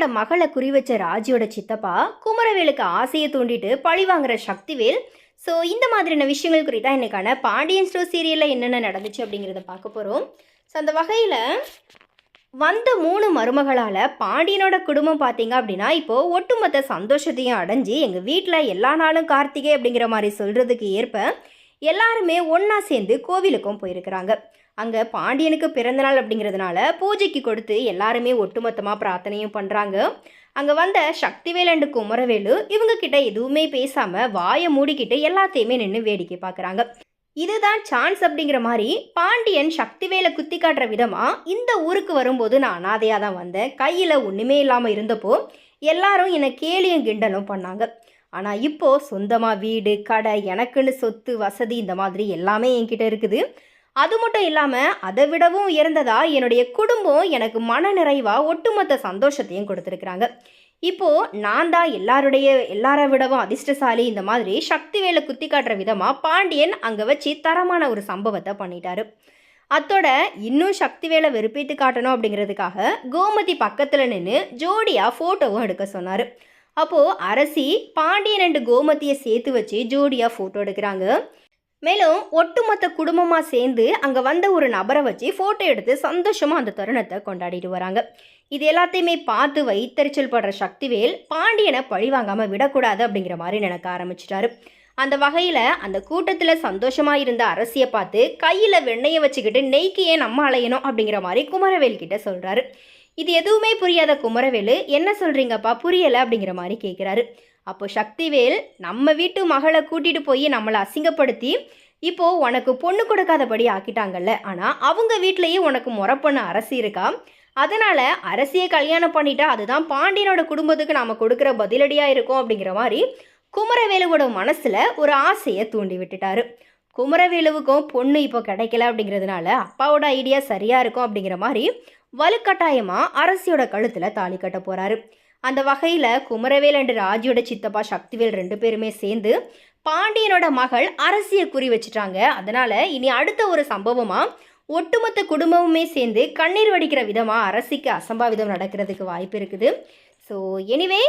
பாண்டியனோட மகளை குறி வச்ச ராஜியோட சித்தப்பா குமரவேலுக்கு ஆசையை தூண்டிட்டு பழி வாங்குற சக்திவேல். ஸோ இந்த மாதிரியான விஷயங்கள் குறித்தா இன்னைக்கான பாண்டியன் ஸ்டோர் சீரியலில் என்னென்ன நடந்துச்சு அப்படிங்கிறத பார்க்க போகிறோம் ஸோ அந்த வகையில் வந்த மூணு மருமகளால் பாண்டியனோட குடும்பம் பார்த்தீங்க அப்படின்னா இப்போது ஒட்டுமொத்த சந்தோஷத்தையும் அடைஞ்சு எங்கள் வீட்டில் எல்லா நாளும் கார்த்திகை அப்படிங்கிற மாதிரி சொல்கிறதுக்கு ஏற்ப எல்லாருமே ஒன்றா சேர்ந்து கோவிலுக்கும் போயிருக்கிறாங்க. அங்கே பாண்டியனுக்கு பிறந்தநாள் அப்படிங்கிறதுனால பூஜைக்கு கொடுத்து எல்லாருமே ஒட்டுமொத்தமாக பிரார்த்தனையும் பண்ணுறாங்க அங்கே வந்த சக்திவேல் அண்டு குமரவேலு இவங்க கிட்ட எதுவுமே பேசாமல் வாயை மூடிக்கிட்டு எல்லாத்தையுமே நின்று வேடிக்கை பார்க்குறாங்க இதுதான் சான்ஸ் அப்படிங்கிற மாதிரி பாண்டியன் சக்திவேலை குத்தி காட்டுற விதமாக இந்த ஊருக்கு வரும்போது நான் அனாதையாக தான் வந்தேன். கையில் ஒன்றுமே இல்லாமல் இருந்தப்போ எல்லாரும் என்னை கேலியும் கிண்டலும் பண்ணாங்க. ஆனால் இப்போது சொந்தமாக வீடு கடை எனக்குன்னு சொத்து வசதி இந்த மாதிரி எல்லாமே என்கிட்ட இருக்குது. அது மட்டும் இல்லாமல் அதை விடவும் உயர்ந்ததா என்னுடைய குடும்பம் எனக்கு மன நிறைவாக ஒட்டுமொத்த சந்தோஷத்தையும் கொடுத்துருக்குறாங்க. இப்போது நான் தான் எல்லாருடைய எல்லாரை விடவும் அதிர்ஷ்டசாலி இந்த மாதிரி சக்தி வேலை குத்தி காட்டுற விதமாக பாண்டியன் அங்கே வச்சு தரமான ஒரு சம்பவத்தை பண்ணிட்டாரு. அத்தோட இன்னும் சக்தி வேலை வெறுப்பேத்து காட்டணும் அப்படிங்கிறதுக்காக கோமதி பக்கத்தில் நின்று ஜோடியாக ஃபோட்டோவும் எடுக்க சொன்னார். அப்போது அரசி பாண்டியன் அண்டு கோமதியை சேர்த்து வச்சு ஜோடியாக ஃபோட்டோ எடுக்கிறாங்க. மேலும் ஒட்டுமொத்த குடும்பமாக சேர்ந்து அங்கே வந்த ஒரு நபரை வச்சு ஃபோட்டோ எடுத்து சந்தோஷமாக அந்த தருணத்தை கொண்டாடிட்டு வராங்க. இது எல்லாத்தையுமே பார்த்து வைத்தறிச்சல் படுற சக்திவேல் பாண்டியனை பழி வாங்காமல் விடக்கூடாது அப்படிங்கிற மாதிரி நினைக்க ஆரம்பிச்சிட்டாரு. அந்த வகையில் அந்த கூட்டத்தில் சந்தோஷமாக இருந்த அரசியை பார்த்து கையில் வெண்ணெயை வச்சுக்கிட்டு நெய்க்கு ஏன் நம்ம அலையணும் அப்படிங்கிற மாதிரி குமரவேல் கிட்ட சொல்கிறாரு இது எதுவுமே புரியாத குமரவேலு என்ன சொல்கிறீங்கப்பா புரியலை? அப்படிங்கிற மாதிரி கேட்குறாரு அப்போ சக்திவேல் நம்ம வீட்டு மகளை கூட்டிகிட்டு போய் நம்மளை அசிங்கப்படுத்தி இப்போது உனக்கு பொண்ணு கொடுக்காதபடி ஆக்கிட்டாங்கல்ல. ஆனால் அவங்க வீட்லேயே உனக்கு முறை பண்ண அரசி இருக்கா? அதனால் அரசியை கல்யாணம் பண்ணிட்டா அதுதான் பாண்டியனோட குடும்பத்துக்கு நாம் கொடுக்குற பதிலடியாக இருக்கும். அப்படிங்கிற மாதிரி குமரவேலுவோட மனசில் ஒரு ஆசையை தூண்டி விட்டுட்டாரு. குமரவேலுவுக்கும் பொண்ணு இப்போ கிடைக்கல அப்படிங்கிறதுனால அப்பாவோட ஐடியா சரியாக இருக்கும். அப்படிங்கிற மாதிரி வலுக்கட்டாயமாக அரசியோட கழுத்தில் தாலி கட்ட போகிறாரு அந்த வகையில் குமரவேல் அண்டு ராஜியோட சித்தப்பா சக்திவேல் ரெண்டு பேருமே சேர்ந்து பாண்டியனோட மகள் அரசியை குறி வச்சுட்டாங்க. அதனால் இனி அடுத்த ஒரு சம்பவமாக ஒட்டுமொத்த குடும்பமுமே சேர்ந்து கண்ணீர் வடிக்கிற விதமாக அரசிக்கு அசம்பாவிதம் நடக்கிறதுக்கு வாய்ப்பு இருக்குது. ஸோ எனிவே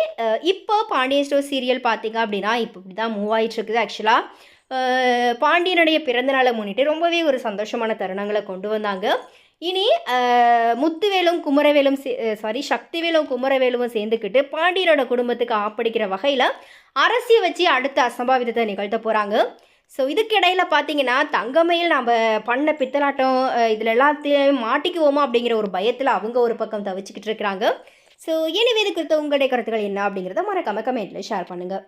இப்போ பாண்டியன் ஸ்டோர் சீரியல் பார்த்தீங்க அப்படின்னா இப்போ இப்படி தான் மூவ் ஆகிட்டுருக்குது ஆக்சுவலாக பாண்டியனுடைய பிறந்தநாளை முன்னிட்டு ரொம்பவே ஒரு சந்தோஷமான தருணங்களை கொண்டு வந்தாங்க. இனி முத்துவேலும் குமரவேலும் சாரி சக்திவேலும் குமரவேலும் சேர்ந்துக்கிட்டு பாண்டியனோட குடும்பத்துக்கு ஆப்படிக்கிற வகையில் அரசியை வச்சு அடுத்த அசம்பாவிதத்தை நிகழ்த்த போகிறாங்க ஸோ இதுக்கு இடையில பார்த்தீங்கன்னா தங்கமையில் நம்ம பண்ண பித்தலாட்டம் இதில் எல்லாத்தையும் மாட்டிக்குவோமா அப்படிங்கிற ஒரு பயத்தில் அவங்க ஒரு பக்கம் தவிச்சுக்கிட்டு இருக்கிறாங்க. ஸோ எனவே இது குறித்த உங்களுடைய கருத்துக்கள் என்ன அப்படிங்கிறத மறக்காம கமெண்ட்டில் ஷேர் பண்ணுங்கள்